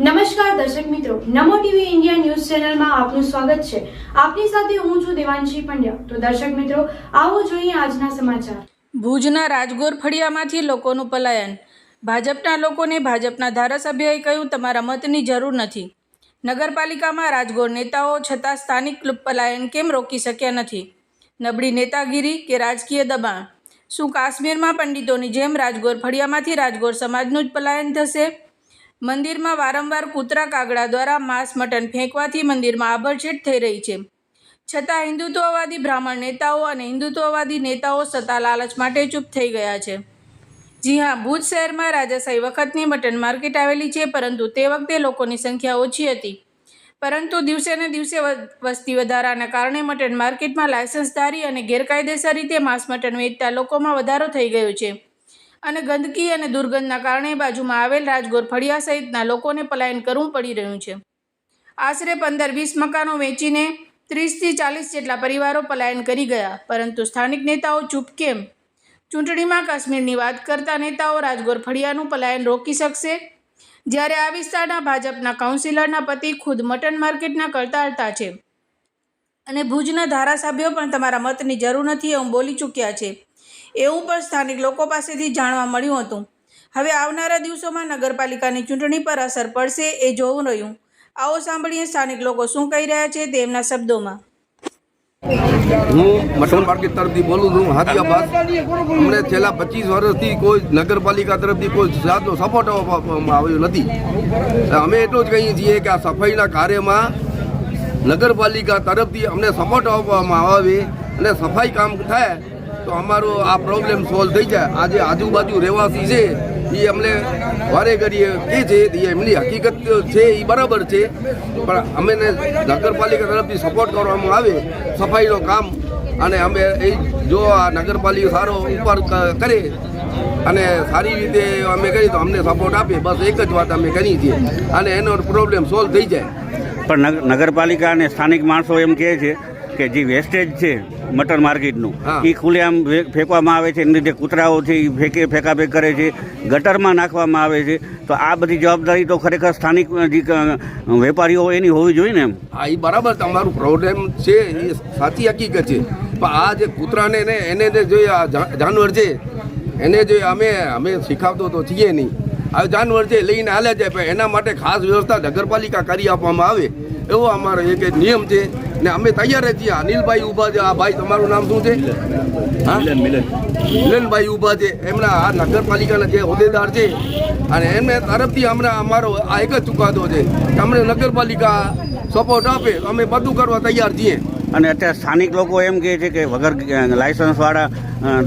નમસ્કાર દર્શક મિત્રો, નમો ટીવી ઇન્ડિયા ન્યૂઝ ચેનલમાં આપનું સ્વાગત છે. આપની સાથે હું છું દેવાંશી પંડ્યા. તો દર્શક મિત્રો, આવો જોઈએ આજના સમાચાર. ભુજના રાજગોર ફળિયામાંથી લોકોનું પલાયન. ભાજપના લોકોને ભાજપના ધારાસભ્યએ કહ્યું, તમારા મતની જરૂર નથી. નગરપાલિકામાં રાજગોર નેતાઓ છતાં સ્થાનિક પલાયન કેમ રોકી શક્યા નથી? નબળી નેતાગીરી કે રાજકીય દબાણ? શું કાશ્મીરમાં પંડિતોની જેમ રાજગોર ફળિયામાંથી રાજગોર સમાજનું જ પલાયન થશે? મંદિરમાં વારંવાર કૂતરા કાગડા દ્વારા માંસ મટન ફેંકવાથી મંદિરમાં આભડછેટ થઈ રહી છે. છતાં હિન્દુત્વવાદી બ્રાહ્મણ નેતાઓ અને હિન્દુત્વવાદી નેતાઓ સત્તા લાલચ માટે ચૂપ થઈ ગયા છે. જી હા, ભુજ શહેરમાં રાજાશાહી વખતની મટન માર્કેટ આવેલી છે, પરંતુ તે વખતે લોકોની સંખ્યા ઓછી હતી. પરંતુ દિવસે ને દિવસે વસ્તી વધારાના કારણે મટન માર્કેટમાં લાયસન્સધારી અને ગેરકાયદેસર રીતે માંસ મટન વેચતા લોકોમાં વધારો થઈ ગયો છે. અને ગંદકી અને દુર્ગંધના કારણે બાજુમાં આવેલ રાજગોર ફળિયા સહિતના લોકોને પલાયન કરવું પડી રહ્યું છે. આશરે પંદર વીસ મકાનો વેચીને ત્રીસથી ચાલીસ જેટલા પરિવારો પલાયન કરી ગયા, પરંતુ સ્થાનિક નેતાઓ ચૂપ કેમ? ચૂંટણીમાં કાશ્મીરની વાત કરતા નેતાઓ રાજગોર ફળિયાનું પલાયન રોકી શકશે? જ્યારે આ વિસ્તારના ભાજપના કાઉન્સિલરના પતિ ખુદ મટન માર્કેટના કરતા હડતા છે. અને ભુજના ધારાસભ્યો પણ તમારા મતની જરૂર નથી, એવું બોલી ચૂક્યા છે. એવું પણ સ્થાનિક લોકો પાસેથી જાણવા મળ્યું હતું. હવે આવનારા દિવસોમાં નગરપાલિકાની ચૂંટણી પર અસર પડશે એ જોવું રહ્યું. આવો સાંભળીએ સ્થાનિક લોકો શું કહી રહ્યા છે તે એમના શબ્દોમાં. હું મટન માર્કેટ તરફથી બોલું છું હાથિયાબાદ અમને છેલ્લા પચીસ વર્ષથી કોઈ નગરપાલિકા તરફથી કોઈ જાતનો સપોર્ટ આપવામાં આવ્યો નથી. અમે એટલું જ કહીએ છીએ કે આ સફાઈના કાર્યમાં નગરપાલિકા તરફથી અમને સપોર્ટ આપવામાં આવે અને સફાઈ કામ થાય. તો અમારો આ પ્રોબ્લેમ સોલ્વ થઈ જાય. આજે આજુબાજુ રહેવાસી છે એ અમને વારે ઘડીએ કે છે એ એમની હકીકત છે એ બરાબર છે. પણ અમે નગરપાલિકા તરફથી સપોર્ટ કરવામાં આવે, સફાઈનો કામ, અને અમે એ જો આ નગરપાલિકા સારો ઉપર કરે, અને સારી રીતે અમે કરીએ તો અમને સપોર્ટ આપે, બસ એક જ વાત અમે કરીએ છીએ. અને એનો પ્રોબ્લેમ સોલ્વ થઈ જાય. પણ નગ- નગરપાલિકા અને સ્થાનિક માણસો એમ કહે છે કે જે વેસ્ટેજ છે મટર માર્કેટનું એ ખુલ્લેઆમ ફેંકવામાં આવે છે એની જે કૂતરાઓ છે એ ફેંકે ફેંકાફેંક કરે છે ગટરમાં નાખવામાં આવે છે. તો આ બધી જવાબદારી તો ખરેખર સ્થાનિક વેપારીઓ એની હોવી જોઈએ ને એમ. હા એ બરાબર તમારું પ્રોબ્લેમ છે એ સાચી હકીકત છે. પણ આ જે કૂતરાને ને એને જે જે આ જા- જાનવર છે એને જે અમે અમે શીખવતો તો છીએ નહીં. આ જાનવર છે લઈને હાલે છે એના માટે ખાસ વ્યવસ્થા નગરપાલિકા કરી આપવામાં આવે. એવો અમારો એક એક નિયમ છે. ને અમે તૈયાર જ છીએ. અનિલભાઈ ઊભા છે. આ ભાઈ તમારું નામ શું છે? મિલનભાઈ ઊભા છે. એમના આ નગરપાલિકાના જે હોદ્દેદાર છે. અને એમને તરફથી હમણાં અમારો આ એક જ ચુકાદો છે કે અમને નગરપાલિકા સપોર્ટ આપે. અમે બધું કરવા તૈયાર છીએ. અને અત્યારે સ્થાનિક લોકો એમ કહે છે કે વગર લાયસન્સ વાળા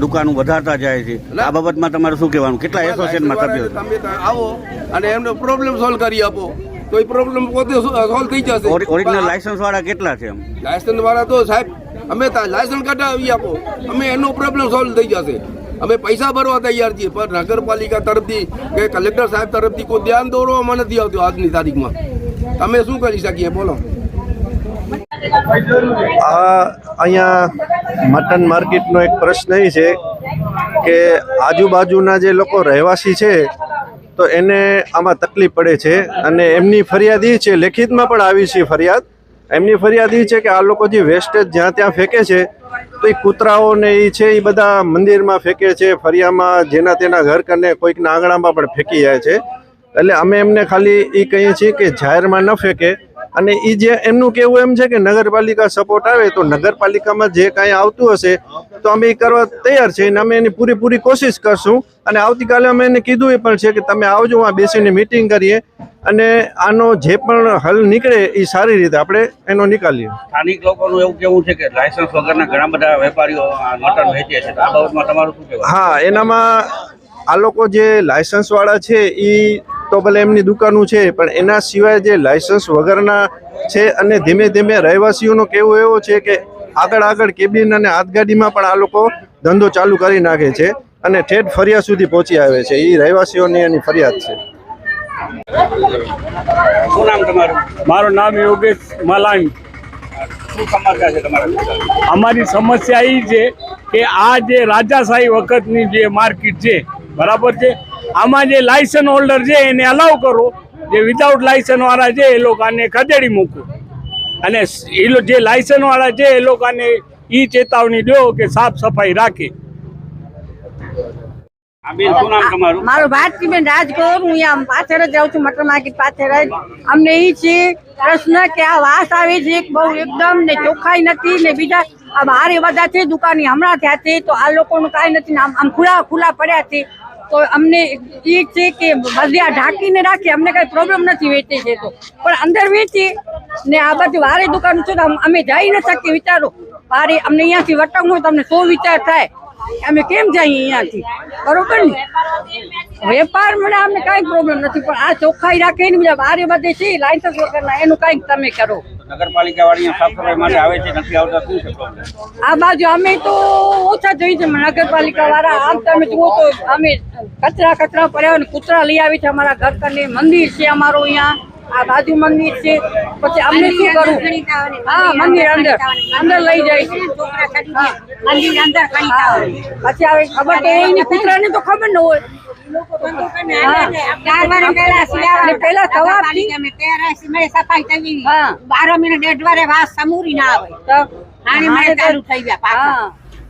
દુકાનો વધારતા જાય છે. આ બાબતમાં તમારે શું કહેવાનું? કેટલા એસોસિએશનમાં સભ્યો તમે આવો અને એમનો પ્રોબ્લેમ સોલ્વ કરી આપો. તો એ પ્રોબ્લેમ પોતે સોલ્વ થઈ જશે. ઓરિજિનલ લાયસન્સ વાળા કેટલા છે લાયસન્સ વાળા તો સાહેબ અમે લાયસન્સ કઢાવી આપો. અમે એનો પ્રોબ્લેમ સોલ્વ થઈ જશે. અમે પૈસા ભરવા તૈયાર છીએ પણ નગરપાલિકા તરફથી કે કલેક્ટર સાહેબ તરફથી કોઈ ધ્યાન દોરવામાં નથી આવતું આજની તારીખમાં. તમે શું કરી શકીએ? બોલો. આ અહીંયા મટન માર્કેટનો એક પ્રશ્ન એ છે કે આજુબાજુના જે લોકો રહેવાસી છે તો એને આમાં તકલીફ પડે છે અને એમની ફરિયાદ એ છે, લેખિતમાં પણ આવી છે ફરિયાદ. એમની ફરિયાદ એ છે કે આ લોકો જે વેસ્ટેજ જ્યાં ત્યાં ફેંકે છે, તો એ કૂતરાઓને એ છે એ બધા મંદિરમાં ફેંકે છે, ફરિયામાં જેના તેના ઘર કરીને કોઈકના આંગણામાં પણ ફેંકી જાય છે. એટલે અમે એમને ખાલી એ કહીએ છીએ કે જાહેરમાં ન ફેંકે અને એ જે એમનું કહેવું એમ છે કે નગરપાલિકા સપોર્ટ આવે તો નગરપાલિકામાં જે કાંઈ આવતું હશે તો અમે એ કરવા તૈયાર છે અને અમે એની પૂરેપૂરી કોશિશ કરશું. અને આવતીકાલે અમે એને કીધું એ પણ છે કે તમે આવજો આ બેસીને મિટિંગ કરીએ. અને આનો જે પણ હલ નીકળે એ સારી રીતે આપણે એનો નીકાળીએ. સ્થાનિક લોકોનું એવું કેવું છે કે લાયસન્સ વગરના ઘણા બધા વેપારીઓ મટન વેચે છે. આ બાબતમાં તમારું શું કહેવાનું હા એનામાં આ લોકો જે લાયસન્સવાળા છે એ તો ભલે એમની દુકાનો છે પણ એના સિવાય જે લાયસન્સ વગરના છે અને ધીમે ધીમે રહેવાસીઓનો કહેવું એવો છે કે આગળ આગળ કેબિન અને હાથગાડીમાં પણ આ લોકો ધંધો ચાલુ કરી નાખે છે અને ઠેઠ ફરિયાદ સુધી પહોંચી આવે છે. એ રહેવાસીઓની એની ફરિયાદ છે. શું નામ તમારું? મારું નામ યોગેશ મલાણી. શું સમસ્યા છે તમારા? અમારી સમસ્યા એ છે કે આ જે રાજાશાહી વખતની જે માર્કેટ છે બરાબર છે? આમાં જે લાયસન્સ હોલ્ડર છે એને અલાઉ કરો. જે વિધાઉટ લાયસન્સ વાળા છે એ લોકોને ખદેડી મૂકો. અને એ જે લાયસન્સ વાળા છે એ લોકોને એ ચેતવણી દો કે સાફ સફાઈ રાખે. આ બેન શું નામ તમારું? મારું ભારતીબેન રાજગોર હું અહીંયા પાછળ જ જાઉં છું મટર માર્કેટ પાછળ જ. અમને એ છે પ્રશ્ન કે આ વાસ આવે છે એક બહુ એકદમ ને ચોખ્ખાઈ નથી ને બીજા આ બહાર છે દુકાની હમણાં થયા છે તો આ લોકોનું કાંઈ નથી આમ આમ ખુલ્લા ખુલ્લા પડ્યા છે. તો અમને એ છે કે બધા ઢાંકીને રાખીએ અમને કઈ પ્રોબ્લેમ નથી વેચે છે તો. પણ અંદર વેચીએ ને આ બાજુ વારે દુકાન છે તો અમે જઈ ન શકીએ વિચારો. વારે અમને અહીંયાથી વટક હોય તો અમને સો વિચાર થાય? અમે કેમ જઈએ અહીંયાથી? બરોબર ને? વેપાર મને અમને કાંઈ પ્રોબ્લેમ નથી પણ આ ચોખ્ખાઈ રાખે ને બીજા વારે બધે છે લાયસન્સ વગરના એનું કાંઈક તમે કરો. નગરપાલિકા વાળી સાફ સફાઈ માટે આવે છે નથી આવતા શું છે આ બાજુ અમે તો ઓછા જોઈએ છે નગરપાલિકા વાળા આમ તમે જુઓ તો અમે કચરા કચરા પડ્યો ને કૂતરા લઈ આવી છે અમારા ઘર કરીને મંદિર છે અમારું અહીંયા. આ બાજુ મંદિર છે. પછી અમને શું કરવું? હા મંદિર અંદર. અંદર લઈ જાય છે. પછી હવે ખબર તો એ કૂતરાને તો ખબર ન હોય. બાર પેલા સવારથી હા. બારો મિનિટ અઠવારે વાસ સમૂરી ના આવે. આને મને ચાલુ થઈ ગયા પાછા.